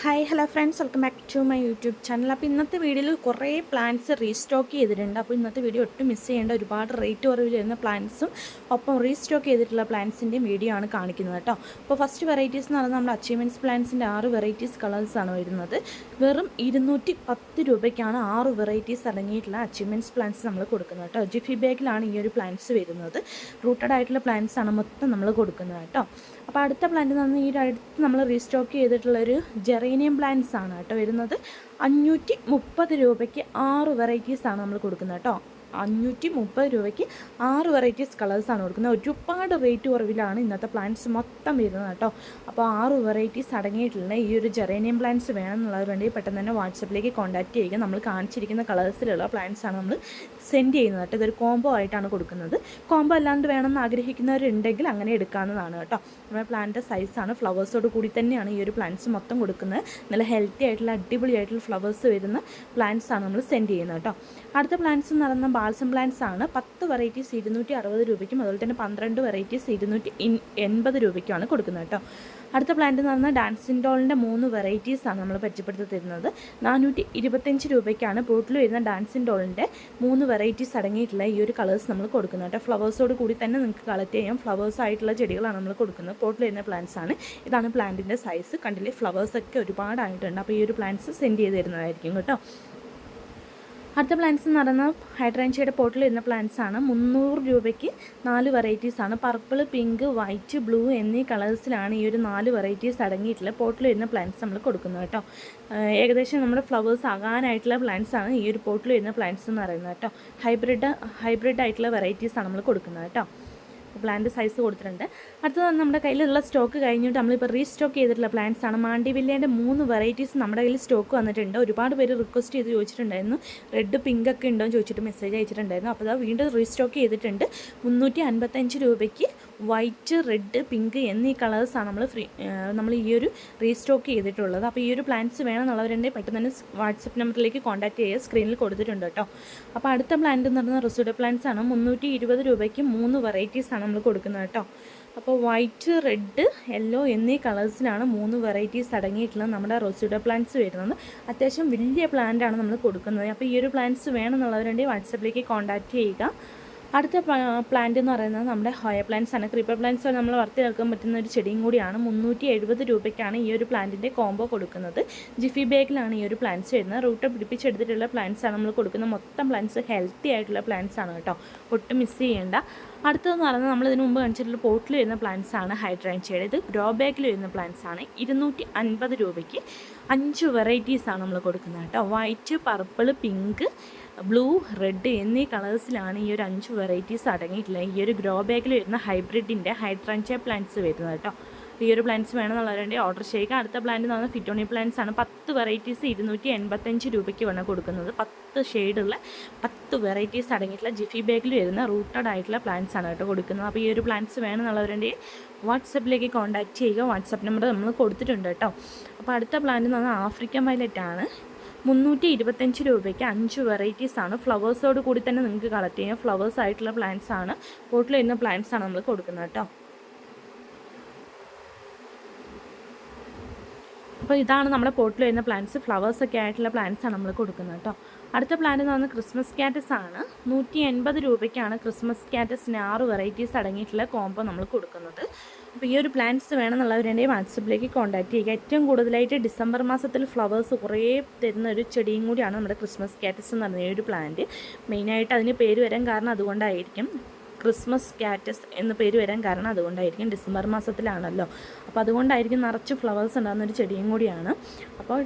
Hi hello friends welcome back to my YouTube channel അപ്പോൾ ഇന്നത്തെ വീഡിയോയിൽ കുറേ പ്ലാന്റ്സ് റീസ്റ്റോക്ക് ചെയ്തിട്ടുണ്ട്. അപ്പോൾ ഇന്നത്തെ വീഡിയോ ഒട്ടും മിസ് ചെയ്യേണ്ട ഒരുപാട് റേറ്റ് കുറവിൽ വരുന്ന പ്ലാന്റ്സും ഒപ്പം റീസ്റ്റോക്ക് ചെയ്തിട്ടുള്ള പ്ലാന്റ്സിന്റെയും വീഡിയോ ആണ് കാണിക്കുന്നത് കേട്ടോ. അപ്പോൾ ഫസ്റ്റ് വെറൈറ്റീസ് എന്ന് പറയുന്നത് നമ്മുടെ അച്ചീവ്മെന്റ്സ് പ്ലാന്റ്സിന്റെ ആറ് വെറൈറ്റീസ് ആണ് വരുന്നത്. വെറും ഇരുന്നൂറ്റി പത്ത് രൂപയ്ക്കാണ് ആറ് വെറൈറ്റീസ് അടങ്ങിയിട്ടുള്ള അച്ചീവ്മെന്റ്സ് പ്ലാന്റ്സ് നമ്മൾ കൊടുക്കുന്നത് കേട്ടോ. ജിഫി ബാഗിലാണ് ഈ ഒരു പ്ലാന്റ്സ് വരുന്നത്. റൂട്ടഡ് ആയിട്ടുള്ള പ്ലാന്റ്സ് ആണ് മൊത്തം നമ്മൾ കൊടുക്കുന്നത് കേട്ടോ. അപ്പോൾ അടുത്ത പ്ലാന്റ് നിന്ന് ഈ അടുത്ത് നമ്മൾ റീസ്റ്റോക്ക് ചെയ്തിട്ടുള്ളൊരു ജെറേനിയം പ്ലാന്റ്സ് ആണ് കേട്ടോ വരുന്നത്. അഞ്ഞൂറ്റി മുപ്പത് രൂപയ്ക്ക് ആറ് വെറൈറ്റീസാണ് നമ്മൾ കൊടുക്കുന്നത് കേട്ടോ. അഞ്ഞൂറ്റി മുപ്പത് രൂപയ്ക്ക് ആറ് വെറൈറ്റീസ് കളേഴ്സാണ് കൊടുക്കുന്നത്. ഒരുപാട് റേറ്റ് കുറവിലാണ് ഇന്നത്തെ പ്ലാന്റ്സ് മൊത്തം വരുന്നത് കേട്ടോ. അപ്പോൾ ആറ് വെറൈറ്റീസ് അടങ്ങിയിട്ടുള്ള ഈ ഒരു ജെറേനിയം പ്ലാന്റ്സ് വേണമെന്നുള്ളവരുണ്ടെങ്കിൽ പെട്ടെന്ന് തന്നെ വാട്സപ്പിലേക്ക് കോൺടാക്റ്റ് ചെയ്യുക. നമ്മൾ കാണിച്ചിരിക്കുന്ന കളേഴ്സിലുള്ള പ്ലാന്റ്സ് ആണ് നമ്മൾ സെൻഡ് ചെയ്യുന്നത് കേട്ടോ. ഇതൊരു കോംബോ ആയിട്ടാണ് കൊടുക്കുന്നത്. കോംബോ അല്ലാണ്ട് വേണമെന്ന് ആഗ്രഹിക്കുന്നവരുണ്ടെങ്കിൽ അങ്ങനെ എടുക്കാവുന്നതാണ് കേട്ടോ. നമ്മുടെ പ്ലാന്റിന്റെ സൈസാണ് ഫ്ലവേഴ്സോട് കൂടി തന്നെയാണ് ഈ ഒരു പ്ലാന്റ്സ് മൊത്തം കൊടുക്കുന്നത്. നല്ല ഹെൽത്തി ആയിട്ടുള്ള അടിപൊളി ആയിട്ടുള്ള ഫ്ലവേഴ്സ് വരുന്ന പ്ലാന്റ്സ് ആണ് നമ്മൾ സെൻഡ് ചെയ്യുന്നത് കേട്ടോ. അടുത്ത പ്ലാന്റ്സ് എന്ന് പറയുന്ന ബാൾസം പ്ലാന്റ്സ് ആണ്. പത്ത് വെറൈറ്റീസ് ഇരുന്നൂറ്റി അറുപത് രൂപയ്ക്കും അതുപോലെ തന്നെ പന്ത്രണ്ട് വെറൈറ്റീസ് ഇരുന്നൂറ്റി എൺപത് രൂപയ്ക്കുമാണ് കൊടുക്കുന്നത് കേട്ടോ. അടുത്ത പ്ലാന്റ് എന്ന് പറഞ്ഞാൽ ഡാൻസിൻ ഡോളിന്റെ മൂന്ന് വെറൈറ്റീസാണ് നമ്മൾ പരിചയപ്പെടുത്തി തരുന്നത്. നാനൂറ്റി ഇരുപത്തഞ്ച് രൂപയ്ക്കാണ് പോട്ടിൽ വരുന്ന ഡാൻസിൻ ഡോളിന്റെ മൂന്ന് വെറൈറ്റീസ് അടങ്ങിയിട്ടുള്ള ഈ ഒരു കളേഴ്സ് നമ്മൾ കൊടുക്കുന്നത് കേട്ടോ. ഫ്ലവേഴ്സോട് കൂടി തന്നെ നിങ്ങൾക്ക് കളക്ട് ചെയ്യാം. ഫ്ലവേഴ്സ് ആയിട്ടുള്ള ചെടികളാണ് നമ്മൾ കൊടുക്കുന്നത്. പോട്ടിൽ വരുന്ന പ്ലാന്റ്സ് ആണ്. ഇതാണ് പ്ലാന്റിന്റെ സൈസ് കണ്ടില്ലേ? ഫ്ലവേഴ്സൊക്കെ ഒരുപാടായിട്ടുണ്ട്. അപ്പോൾ ഈ ഒരു പ്ലാന്റ്സ് സെൻഡ് ചെയ്ത് തരുന്നതായിരിക്കും കേട്ടോ. അടുത്ത പ്ലാന്റ്സ് എന്ന് പറയുന്നത് ഹൈഡ്രാൻഷ്യയുടെ പോട്ടിൽ വരുന്ന പ്ലാന്റ്സ് ആണ്. മുന്നൂറ് രൂപയ്ക്ക് നാല് വെറൈറ്റീസ് ആണ്. പർപ്പിൾ പിങ്ക് വൈറ്റ് ബ്ലൂ എന്നീ കളേഴ്സിലാണ് ഈ ഒരു നാല് വെറൈറ്റീസ് അടങ്ങിയിട്ടുള്ള പോട്ടിൽ വരുന്ന പ്ലാന്റ്സ് നമ്മൾ കൊടുക്കുന്നത് കേട്ടോ. ഏകദേശം നമ്മുടെ ഫ്ലവേഴ്സ് ആകാനായിട്ടുള്ള പ്ലാന്റ്സ് ആണ് ഈ ഒരു പോട്ടിൽ വരുന്ന പ്ലാന്റ്സ് എന്ന് പറയുന്നത് കേട്ടോ. ഹൈബ്രിഡ് ഹൈബ്രിഡ് ആയിട്ടുള്ള വെറൈറ്റീസ് ആണ് നമ്മൾ കൊടുക്കുന്നത് കേട്ടോ. പ്ലാന്റ് സൈസ് കൊടുത്തിട്ടുണ്ട്. അടുത്തത് നമ്മുടെ കയ്യിലുള്ള സ്റ്റോക്ക് കഴിഞ്ഞിട്ട് നമ്മളിപ്പോൾ റീസ്റ്റോക്ക് ചെയ്തിട്ടുള്ള പ്ലാന്റ്സ് ആണ്. മാണ്ടിവില്ലേന്റെ മൂന്ന് വെറൈറ്റീസ് നമ്മുടെ കയ്യിൽ സ്റ്റോക്ക് വന്നിട്ടുണ്ട്. ഒരുപാട് പേര് റിക്വസ്റ്റ് ചെയ്ത് ചോദിച്ചിട്ടുണ്ടായിരുന്നു. റെഡ് പിങ്ക് ഒക്കെ ഉണ്ടോ എന്ന് ചോദിച്ചിട്ട് മെസ്സേജ് അയച്ചിട്ടുണ്ടായിരുന്നു. അപ്പോൾ അത് വീണ്ടും റീസ്റ്റോക്ക് ചെയ്തിട്ടുണ്ട്. മുന്നൂറ്റി രൂപയ്ക്ക് വൈറ്റ് റെഡ് പിങ്ക് എന്നീ കളേഴ്സാണ് നമ്മൾ ഫ്രീ നമ്മൾ ഈ ഒരു റീസ്റ്റോക്ക് ചെയ്തിട്ടുള്ളത്. അപ്പോൾ ഈ ഒരു പ്ലാന്റ്സ് വേണമെന്നുള്ളവരുണ്ടെങ്കിൽ പെട്ടെന്ന് തന്നെ വാട്സപ്പ് നമ്പറിലേക്ക് കോൺടാക്ട് ചെയ്യുക സ്ക്രീനിൽ കൊടുത്തിട്ടുണ്ട് കേട്ടോ. അപ്പോൾ അടുത്ത പ്ലാന്റ് എന്ന് പറയുന്നത് റിസോഡ് പ്ലാന്റ്സ് ആണ്. മുന്നൂറ്റി ഇരുപത് രൂപയ്ക്ക് മൂന്ന് വെറൈറ്റീസാണ് നമ്മൾ കൊടുക്കുന്നത് കേട്ടോ. അപ്പോൾ വൈറ്റ് റെഡ് യെല്ലോ എന്നീ കളേഴ്സിലാണ് മൂന്ന് വെറൈറ്റീസ് അടങ്ങിയിട്ടുള്ള നമ്മുടെ റോസിഡ പ്ലാന്റ്സ് വരുന്നത്. അത്യാവശ്യം വലിയ പ്ലാന്റാണ് നമ്മൾ കൊടുക്കുന്നത്. അപ്പോൾ ഈ ഒരു പ്ലാന്റ്സ് വേണമെന്നുള്ളവരുണ്ടെങ്കിൽ വാട്സപ്പിലേക്ക് കോൺടാക്റ്റ് ചെയ്യുക. അടുത്ത പ്ലാന്റ് എന്ന് പറയുന്നത് നമ്മുടെ ഹോയ പ്ലാന്റ്സ് ആണ്. ക്രീപ്പർ പ്ലാന്റ്സ് നമ്മൾ വർത്തി എടുക്കാൻ പറ്റുന്ന ഒരു ചെടിയും കൂടിയാണ്. മുന്നൂറ്റി എഴുപത് രൂപയ്ക്കാണ് ഈ ഒരു പ്ലാന്റിന്റെ കോംബോ കൊടുക്കുന്നത്. ജിഫി ബാഗിലാണ് ഈ ഒരു പ്ലാന്റ്സ് വരുന്നത്. റൂട്ട് പിടിപ്പിച്ചെടുത്തിട്ടുള്ള പ്ലാന്റ്സ് ആണ് നമ്മൾ കൊടുക്കുന്ന മൊത്തം പ്ലാന്റ്സ് ഹെൽത്തി ആയിട്ടുള്ള പ്ലാന്റ്സ് ആണ് കേട്ടോ. ഒട്ടും മിസ് ചെയ്യേണ്ട. അടുത്തതെന്ന് പറയുന്നത് നമ്മൾ ഇതിനു മുമ്പ് കാണിച്ചിട്ടുള്ള പോട്ടിൽ വരുന്ന പ്ലാന്റ്സ് ആണ് ഹൈഡ്രാൻഷ്യയുടെ ഇത് ഗ്രോ ബാഗിൽ വരുന്ന പ്ലാന്റ്സ് ആണ്. ഇരുന്നൂറ്റി അൻപത് രൂപയ്ക്ക് അഞ്ച് വെറൈറ്റീസ് ആണ് നമ്മൾ കൊടുക്കുന്നത് കേട്ടോ. White purple pink blue red എന്നീ കളേഴ്സിലാണ് ഈ ഒരു അഞ്ച് വെറൈറ്റീസ് അടങ്ങിയിട്ടുള്ളത് ഈ ഒരു ഗ്രോ ബാഗിൽ വരുന്ന ഹൈബ്രിഡിന്റെ ഹൈഡ്രാൻഷ്യ പ്ലാന്റ്സ് വരുന്നത് കേട്ടോ. ഈ ഒരു പ്ലാന്റ്സ് വേണമെന്നുള്ളവരുടെ ഓർഡർ ചെയ്യുക. അടുത്ത പ്ലാന്റ് എന്ന് പറഞ്ഞാൽ ഫിറ്റോണി പ്ലാന്റ്സ് ആണ്. പത്ത് വെറൈറ്റീസ് ഇരുന്നൂറ്റി എൺപത്തഞ്ച് രൂപയ്ക്ക് വേണം കൊടുക്കുന്നത്. പത്ത് ഷെയ്ഡുള്ള പത്ത് വെറൈറ്റീസ് അടങ്ങിയിട്ടുള്ള ജിഫി ബാഗിൽ വരുന്ന റൂട്ടഡ് ആയിട്ടുള്ള പ്ലാന്റ്സ് ആണ് കേട്ടോ കൊടുക്കുന്നത്. അപ്പോൾ ഈ ഒരു പ്ലാന്റ്സ് വേണമെന്നുള്ളവരുടെ വാട്സപ്പിലേക്ക് കോൺടാക്ട് ചെയ്യുക. വാട്സപ്പ് നമ്പർ നമ്മൾ കൊടുത്തിട്ടുണ്ട് കേട്ടോ. അപ്പോൾ അടുത്ത പ്ലാന്റ് എന്ന് പറഞ്ഞാൽ ആഫ്രിക്കൻ വയലറ്റ് ആണ്. മുന്നൂറ്റി ഇരുപത്തഞ്ച് രൂപയ്ക്ക് അഞ്ച് വെറൈറ്റീസ് ആണ്. ഫ്ലവേഴ്സോട് കൂടി തന്നെ നിങ്ങൾക്ക് കളക്ട് ചെയ്യാം. ഫ്ലവേഴ്സ് ആയിട്ടുള്ള പ്ലാന്റ്സ് ആണ്. പോട്ടിൽ വരുന്ന പ്ലാന്റ്സ് ആണ് നമ്മൾ കൊടുക്കുന്നത് കേട്ടോ. അപ്പോൾ ഇതാണ് നമ്മുടെ പോട്ടിൽ വരുന്ന പ്ലാന്റ്സ് ഫ്ലവേഴ്സ് ഒക്കെ ആയിട്ടുള്ള പ്ലാന്റ്സ് ആണ് നമ്മൾ കൊടുക്കുന്നത് കേട്ടോ. അടുത്ത പ്ലാന്റ് എന്ന് പറഞ്ഞാൽ ക്രിസ്മസ് കാറ്റസ് ആണ്. നൂറ്റി എൺപത് രൂപയ്ക്കാണ് ക്രിസ്മസ് ക്യാറ്റസിന് ആറ് വെറൈറ്റീസ് അടങ്ങിയിട്ടുള്ള കോംബോ നമ്മൾ കൊടുക്കുന്നത്. അപ്പോൾ ഈ ഒരു പ്ലാന്റ്സ് എന്റെ വാട്സപ്പിലേക്ക് കോൺടാക്ട് ചെയ്യുക. ഏറ്റവും കൂടുതലായിട്ട് ഡിസംബർ മാസത്തിൽ ഫ്ലവേഴ്സ് കുറേ തരുന്ന ഒരു ചെടിയും കൂടിയാണ് നമ്മുടെ ക്രിസ്മസ് കാറ്റസ് എന്ന് പറഞ്ഞ ഒരു പ്ലാന്റ് മെയിനായിട്ട് അതിന് പേര് വരാൻ കാരണം അതുകൊണ്ടായിരിക്കും. ക്രിസ്മസ് കാറ്റസ് എന്ന് പേര് വരാൻ കാരണം അതുകൊണ്ടായിരിക്കും ഡിസംബർ മാസത്തിലാണല്ലോ. അപ്പോൾ അതുകൊണ്ടായിരിക്കും നിറച്ച് ഫ്ലവേഴ്സ് ഉണ്ടാകുന്ന ഒരു ചെടിയും കൂടിയാണ്. അപ്പോൾ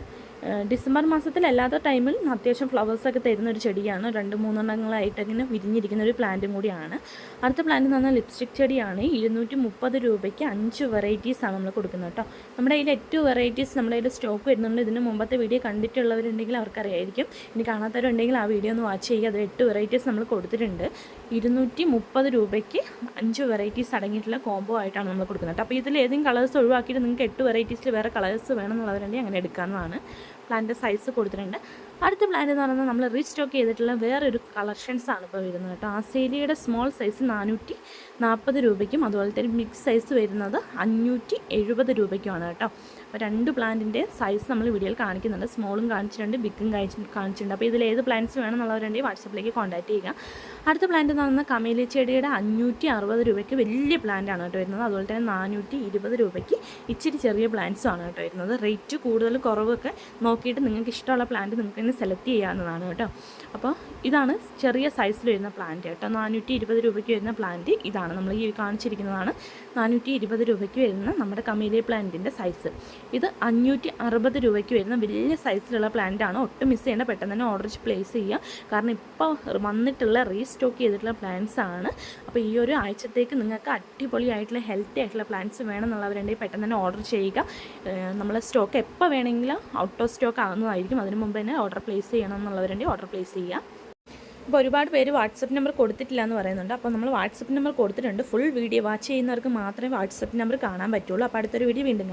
ഡിസംബർ മാസത്തിലല്ലാത്ത ടൈമിൽ അത്യാവശ്യം ഫ്ലവേഴ്സൊക്കെ തരുന്ന ഒരു ചെടിയാണ്. രണ്ട് മൂന്നെണ്ണങ്ങളായിട്ട് ഇങ്ങനെ വിരിഞ്ഞിരിക്കുന്ന ഒരു പ്ലാന്റും കൂടിയാണ്. അടുത്ത പ്ലാന്റ് എന്ന് പറഞ്ഞാൽ ലിപ്സ്റ്റിക് ചെടിയാണ്. ഇരുന്നൂറ്റി മുപ്പത് രൂപയ്ക്ക് അഞ്ച് വെറൈറ്റീസാണ് നമ്മൾ കൊടുക്കുന്നത് കേട്ടോ. നമ്മുടെ കയ്യിൽ എട്ട് വെറൈറ്റീസ് നമ്മുടെ കയ്യിൽ സ്റ്റോക്ക് വരുന്നുണ്ട്. ഇതിന് മുമ്പത്തെ വീഡിയോ കണ്ടിട്ടുള്ളവരുണ്ടെങ്കിൽ അവർക്കറിയായിരിക്കും. ഇനി കാണാത്തവരുണ്ടെങ്കിൽ ആ വീഡിയോ ഒന്ന് വാച്ച് ചെയ്യുക. അത് എട്ട് വെറൈറ്റീസ് നമ്മൾ കൊടുത്തിട്ടുണ്ട്. ഇരുന്നൂറ്റി മുപ്പത് രൂപയ്ക്ക് അഞ്ച് വെറൈറ്റീസ് അടങ്ങിയിട്ടുള്ള കോംബോ ആയിട്ടാണ് നമ്മൾ കൊടുക്കുന്നത് അപ്പോൾ ഇതിൽ ഏതെങ്കിലും കളേഴ്സ് ഒഴിവാക്കിയിട്ട് നിങ്ങൾക്ക് എട്ട് വെറൈറ്റീസിൽ വേറെ കളേഴ്സ് വേണമെന്നുള്ളവരുണ്ടെങ്കിൽ അങ്ങനെ എടുക്കാവുന്നതാണ്. പ്ലാന്റ് സൈസ് കൊടുത്തിട്ടുണ്ട്. അടുത്ത പ്ലാന്റ് എന്ന് പറയുന്നത് നമ്മൾ റീസ്റ്റോക്ക് ചെയ്തിട്ടുള്ള വേറൊരു കളക്ഷൻസ് ആണ് ഇപ്പോൾ വരുന്നത് കേട്ടോ. ആസേലിയുടെ സ്മോൾ സൈസ് നാനൂറ്റി നാൽപ്പത് രൂപയ്ക്കും അതുപോലെ തന്നെ മിക്സ് സൈസ് വരുന്നത് അഞ്ഞൂറ്റി എഴുപത് രൂപയ്ക്കുമാണ് കേട്ടോ. അപ്പോൾ രണ്ട് പ്ലാന്റിന്റെ സൈസ് നമ്മൾ വീഡിയോയിൽ കാണിക്കുന്നുണ്ട്. സ്മോളും കാണിച്ചിട്ടുണ്ട് ബിഗും കാണിച്ച് കാണിച്ചിട്ടുണ്ട്. അപ്പോൾ ഇതിൽ ഏത് പ്ലാന്റ്സ് വേണമെന്നുള്ളവരുണ്ടെങ്കിൽ വാട്സപ്പിലേക്ക് കോൺടാക്റ്റ് ചെയ്യുക. അടുത്ത പ്ലാന്റ് എന്ന് പറയുന്നത് കമേലി ചെടിയുടെ അഞ്ഞൂറ്റി അറുപത് രൂപയ്ക്ക് വലിയ പ്ലാന്റ് ആണ് കേട്ടോ വരുന്നത്. അതുപോലെ തന്നെ നാനൂറ്റി ഇരുപത് രൂപയ്ക്ക് ഇച്ചിരി ചെറിയ പ്ലാന്റ്സും ആണ് കേട്ടോ വരുന്നത്. റേറ്റ് കൂടുതൽ കുറവൊക്കെ നോക്കിയിട്ട് നിങ്ങൾക്ക് ഇഷ്ടമുള്ള പ്ലാന്റ് നിങ്ങൾക്ക് തന്നെ സെലക്ട് ചെയ്യാവുന്നതാണ് കേട്ടോ. അപ്പോൾ ഇതാണ് ചെറിയ സൈസിൽ വരുന്ന പ്ലാന്റ് കേട്ടോ. നാനൂറ്റി ഇരുപത് രൂപയ്ക്ക് വരുന്ന പ്ലാന്റ് ഇതാണ് നമ്മൾ ഈ കാണിച്ചിരിക്കുന്നതാണ്. നാനൂറ്റി ഇരുപത് രൂപയ്ക്ക് വരുന്ന നമ്മുടെ കമേലിയ പ്ലാന്റിന്റെ സൈസ് ഇത് അഞ്ഞൂറ്റി അറുപത് രൂപയ്ക്ക് വരുന്ന വലിയ സൈസിലുള്ള പ്ലാന്റ് ആണ് ഒട്ടും മിസ് ചെയ്യേണ്ട. പെട്ടെന്ന് തന്നെ ഓർഡർ പ്ലേസ് ചെയ്യുക കാരണം ഇപ്പോൾ വന്നിട്ടുള്ള റീസ്റ്റോക്ക് ചെയ്തിട്ടുള്ള പ്ലാന്റ്സ് ആണ്. അപ്പോൾ ഈ ഒരു ആഴ്ചത്തേക്ക് നിങ്ങൾക്ക് അടിപൊളിയായിട്ടുള്ള ഹെൽത്തി ആയിട്ടുള്ള പ്ലാന്റ്സ് വേണമെന്നുള്ളവരുണ്ടെങ്കിൽ പെട്ടെന്ന് തന്നെ ഓർഡർ ചെയ്യുക. നമ്മൾ സ്റ്റോക്ക് എപ്പോൾ വേണമെങ്കിലും ഔട്ട് ഓഫ് സ്റ്റോക്ക് ആകുന്നതായിരിക്കും അതിന് മുമ്പ് തന്നെ ഓർഡർ പ്ലേസ് ചെയ്യണം എന്നുള്ളവരുണ്ടെങ്കിൽ ഓർഡർ പ്ലേസ് ചെയ്യുക ഇപ്പോൾ ഒരുപാട് പേര് വാട്സപ്പ് നമ്പർ കൊടുത്തിട്ടില്ല എന്ന് പറയുന്നുണ്ട്. അപ്പോൾ നമ്മൾ വാട്സപ്പ് നമ്പർ കൊടുത്തിട്ടുണ്ട്. ഫുൾ വീഡിയോ വാച്ച് ചെയ്യുന്നവർക്ക് മാത്രമേ വാട്സപ്പ് നമ്പർ കാണാൻ പറ്റുള്ളൂ. അപ്പോൾ അടുത്തൊരു വീഡിയോ വീണ്ടും.